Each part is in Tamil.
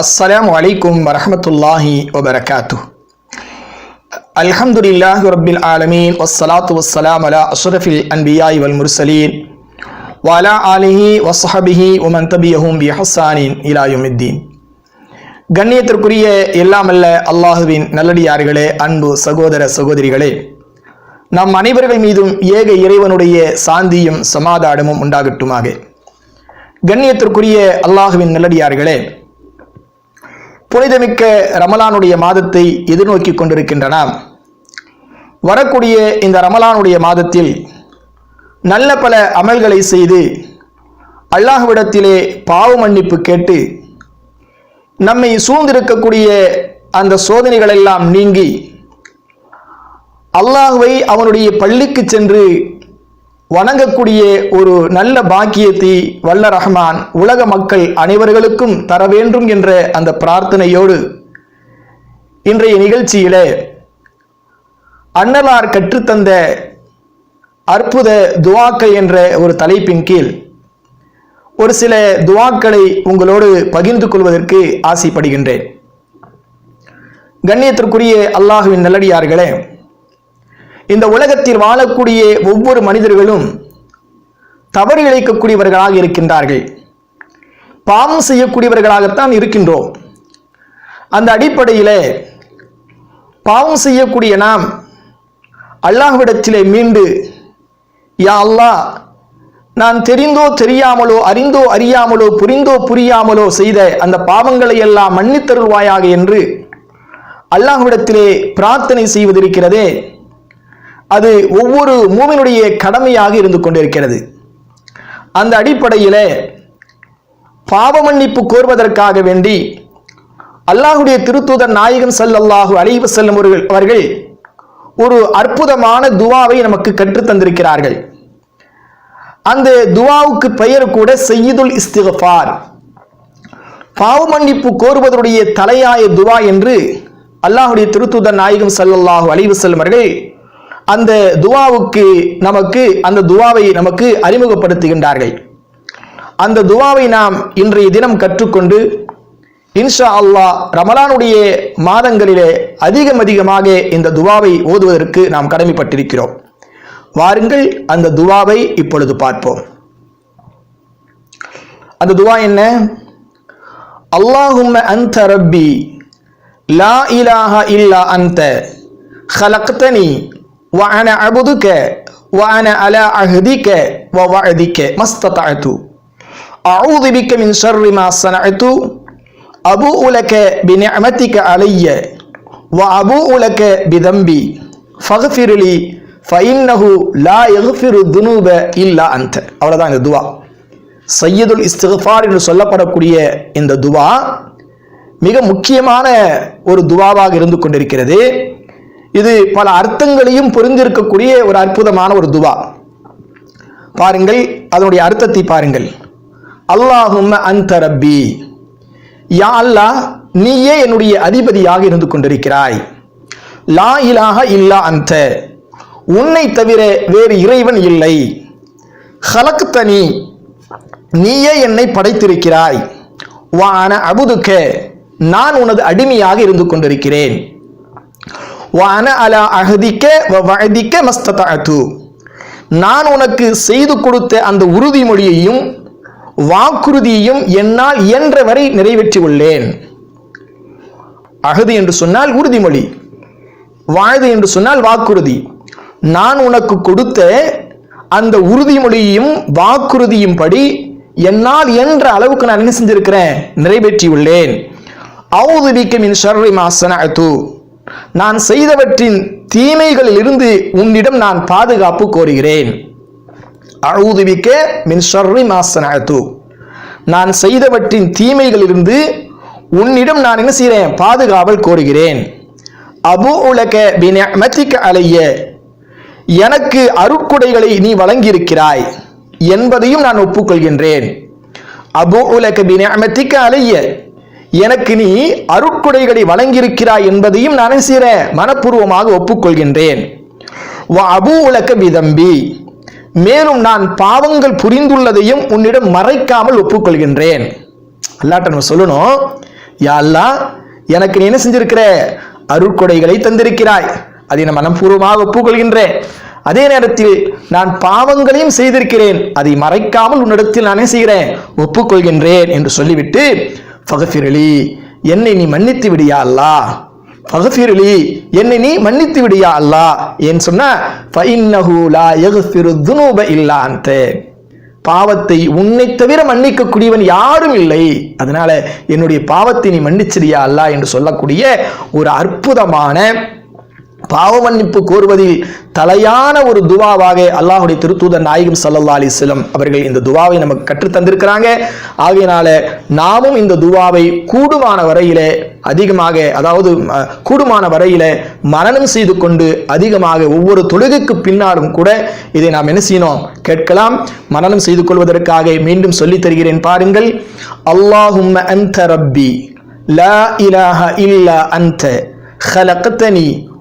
அஸ்ஸலாம் வலைக்கும் வரமத்துல்லாஹி வபரகாத்து அல்ஹம்துலில்லாஹி ரப்பில் ஆலமீன் வஸ்ஸலாத்து வஸ்ஸலாம் அலா அஷ்ரஃபில் அன்பியாய் வல் முர்சலீன் வலா ஆலிஹி வஸ்ஹபிஹி ஒமன் தபியஹும் பி ஹசானின் இலாயுமித்தீன் கண்ணியத்திற்குரிய எல்லாமல்ல அல்லாஹுவின் நல்லடியார்களே அன்பு சகோதர சகோதரிகளே நம் அனைவர்கள் மீதும் ஏக இறைவனுடைய சாந்தியும் சமாதானமும் உண்டாகட்டுமாக. கண்ணியத்திற்குரிய அல்லாஹுவின் நல்லடியார்களே புனிதமிக்க ரமலானுடைய மாதத்தை எதிர்நோக்கி கொண்டிருக்கின்றன. வரக்கூடிய இந்த ரமலானுடைய மாதத்தில் நல்ல பல அமல்களை செய்து அல்லாஹ்விடத்திலே பாவ மன்னிப்பு கேட்டு நம்மை சூழ்ந்திருக்கக்கூடிய அந்த சோதனைகளெல்லாம் நீங்கி அல்லாஹுவை அவனுடைய பள்ளிக்கு சென்று வணங்கக்கூடிய ஒரு நல்ல பாக்கியத்தை வல்ல ரஹ்மான் உலக மக்கள் அனைவர்களுக்கும் தர வேண்டும் என்ற அந்த பிரார்த்தனையோடு இன்றைய நிகழ்ச்சியிலே அன்னலார் கற்றுத்தந்த அற்புத துவாக்கள் என்ற ஒரு தலைப்பின் கீழ் ஒரு சில துவாக்களை உங்களோடு பகிர்ந்து கொள்வதற்கு ஆசைப்படுகின்றேன். கண்ணியத்திற்குரிய அல்லாஹுவின் நல்லடியார்களே இந்த உலகத்தில் வாழக்கூடிய ஒவ்வொரு மனிதர்களும் தவறு இழைக்கக்கூடியவர்களாக இருக்கின்றார்கள். பாவம் செய்யக்கூடியவர்களாகத்தான் இருக்கின்றோம். அந்த அடிப்படையில் பாவம் செய்யக்கூடிய நாம் அல்லாஹ்விடத்திலே மீண்டு யா அல்லாஹ் நான் தெரிந்தோ தெரியாமலோ அறிந்தோ அறியாமலோ புரிந்தோ புரியாமலோ செய்த அந்த பாவங்களை எல்லாம் மன்னித்தருள்வாயாக என்று அல்லாஹ்விடத்திலே பிரார்த்தனை செய்வதிருக்கிறதே. அது ஒவ்வொரு மூவினுடைய கடமையாக இருந்து கொண்டிருக்கிறது. அந்த அடிப்படையில் பாவ மன்னிப்பு கோருவதற்காக வேண்டி அல்லாஹுடைய திருத்தூதர் நாயகம் சல்லல்லாஹு அலைவு செல்லும் அவர்கள் ஒரு அற்புதமான துவாவை நமக்கு கற்றுத் தந்திருக்கிறார்கள். அந்த துவாவுக்கு பெயர் கூட செய்யுதுல் இஸ்திகஃபார். பாவ மன்னிப்பு கோருவதனுடைய தலையாய துவா என்று அல்லாஹுடைய திருத்தூதர் நாயகம் சல்லல்லாஹு அலைவு செல்லும் அவர்கள் அந்த துவாவுக்கு நமக்கு அந்த துவாவை நமக்கு அறிமுகப்படுத்துகின்றார்கள் அந்த துவாவை நாம் இன்றைய தினம் கற்றுக்கொண்டு இன்ஷா அல்லாஹ் ரமலானுடைய மாதங்களிலே அதிகம் அதிகமாக இந்த துவாவை ஓதுவதற்கு நாம் கடமைப்பட்டிருக்கிறோம் வாருங்கள் அந்த துவாவை இப்பொழுது பார்ப்போம் அந்த துவா என்ன அல்லாஹும்ம அந்த ரப்பி லா இலாஹ இல்லா அந்த خلقتني وأنا عبدك وأنا على عهدك ووعدك ما استطعت أعوذ بك من شر ما صنعت أبوء لك بنعمتك علي وأبوء لك بذنبي فاغفر لي فإنه لا يغفر الذنوب إلا أنت அவ்வளவுதான் இந்த துவா சையதுல் இஸ்திஃபார் என்று சொல்லப்படக்கூடிய இந்த துவா மிக முக்கியமான ஒரு துவாவாக இருந்து கொண்டிருக்கிறது இது பல அர்த்தங்களையும் புரிந்திருக்கக்கூடிய ஒரு அற்புதமான ஒரு துவா. பாருங்கள் அதனுடைய அர்த்தத்தை பாருங்கள். அல்லாஹும் அந்த ரப்பி. யா அல்லாஹ் நீயே என்னுடைய அதிபதியாக இருந்து கொண்டிருக்கிறாய். லா இலாக இல்லா அந்த உன்னை தவிர வேறு இறைவன் இல்லை. ஹலக்தனி. நீயே என்னை படைத்திருக்கிறாய். வான அபுதுக்க நான் உனது அடிமையாக இருந்து கொண்டிருக்கிறேன். வான அலா அகதிக்க வழதிக்க மஸ்ததாத்து நான் உனக்கு செய்து கொடுத்த அந்த உறுதிமொழியையும் வாக்குறுதியையும் என்னால் இயன்ற வரை நிறைவேற்றி உள்ளேன் அகதி என்று சொன்னால் உறுதிமொழி. வாழ்து என்று சொன்னால் வாக்குறுதி. நான் உனக்கு கொடுத்த அந்த உறுதிமொழியையும் வாக்குறுதியும் படி என்னால் என்ற அளவுக்கு நான் என்ன செஞ்சிருக்கிறேன்? நிறைவேற்றியுள்ளேன். அவுதுபிக்க மின் ஷர்ரி மாசனத்து நான் செய்தவற்றின் தீமைகளில் இருந்து உன்னிடம் நான் பாதுகாப்பு கோருகிறேன். அழுதுவிக்க மின் ஷர்ரி மாசனத்து நான் செய்தவற்றின் தீமைகளிலிருந்து உன்னிடம் நான் என்ன செய்கிறேன்? பாதுகாவல் கோருகிறேன். அபு உலக பினமத்திக்க அலைய. எனக்கு அருட்குடைகளை நீ வழங்கியிருக்கிறாய் என்பதையும் நான் ஒப்புக்கொள்கின்றேன். அபு உலக பினமத்திக்க அலைய. எனக்கு நீ அருட்கொடைகளை வழங்கியிருக்கிறாய் என்பதையும் நான் செய்கிற மனப்பூர்வமாக ஒப்புக்கொள்கின்றேன். அபு உலக விதம்பி. மேலும் நான் பாவங்கள் புரிந்துள்ளதையும் உன்னிடம் மறைக்காமல் ஒப்புக்கொள்கின்றேன். அல்லாட்ட நம்ம சொல்லணும் யா எனக்கு நீ என்ன செஞ்சிருக்கிற? அருட்கொடைகளை தந்திருக்கிறாய். அதை நான் மனப்பூர்வமாக ஒப்புக்கொள்கின்றேன். அதே நேரத்தில் நான் பாவங்களையும் செய்திருக்கிறேன். அதை மறைக்காமல் உன்னிடத்தில் நானே செய்கிறேன். ஒப்புக்கொள்கின்றேன் என்று சொல்லிவிட்டு ஃபகஃபிரலி என்னை நீ மன்னித்து விடியா அல்லா. ஃபகஃபிரலி என்னை நீ மன்னித்து விடியா அல்லா. ஏன் சொன்னா ஃபஇன்னஹு லா யக்ஃபிரு துனூப இல்லா பாவத்தை உன்னை தவிர மன்னிக்கக்கூடியவன் யாரும் இல்லை. அதனால என்னுடைய பாவத்தை நீ மன்னிச்சிரியா அல்லா என்று சொல்லக்கூடிய ஒரு அற்புதமான பாவ மன்னிப்பு கோருவதில் தலையான ஒரு துவாவாக அல்லாஹுடைய திருத்தூதர் நாயகம் சல்லல்லா அலிஸ்லம் அவர்கள் இந்த துவாவை நமக்கு கற்றுத் தந்திருக்கிறாங்க ஆகையினால நாமும் இந்த துவாவை கூடுமான வரையில அதிகமாக அதாவது அஹ், கூடுமான வரையில மனனம் செய்து கொண்டு அதிகமாக ஒவ்வொரு தொழுகைக்கு பின்னாலும் கூட இதை நாம் என்ன செய்யணும் கேட்கலாம் மனனம் செய்து கொள்வதற்காக மீண்டும் சொல்லித் தருகிறேன் பாருங்கள் அல்லாஹும்ம அன்த ரப்பி லா இலாஹ இல்லா அன்த خلقتني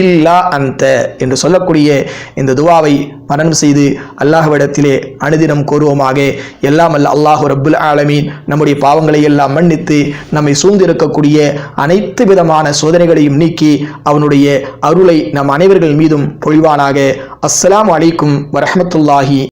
இல்லா அந்த என்று சொல்லக்கூடிய இந்த துவாவை மரணம் செய்து அல்லாஹ்விடத்திலே அனுதினம் கோருவோமாக எல்லாம் அல்ல அல்லாஹு ரபுல் ஆலமீன். நம்முடைய பாவங்களை எல்லாம் மன்னித்து நம்மை சூழ்ந்திருக்கக்கூடிய அனைத்து விதமான சோதனைகளையும் நீக்கி அவனுடைய அருளை நம் அனைவர்கள் மீதும் பொழிவானாக. அஸ்லாம் அலைக்கும் வரஹமத்துல்லாஹி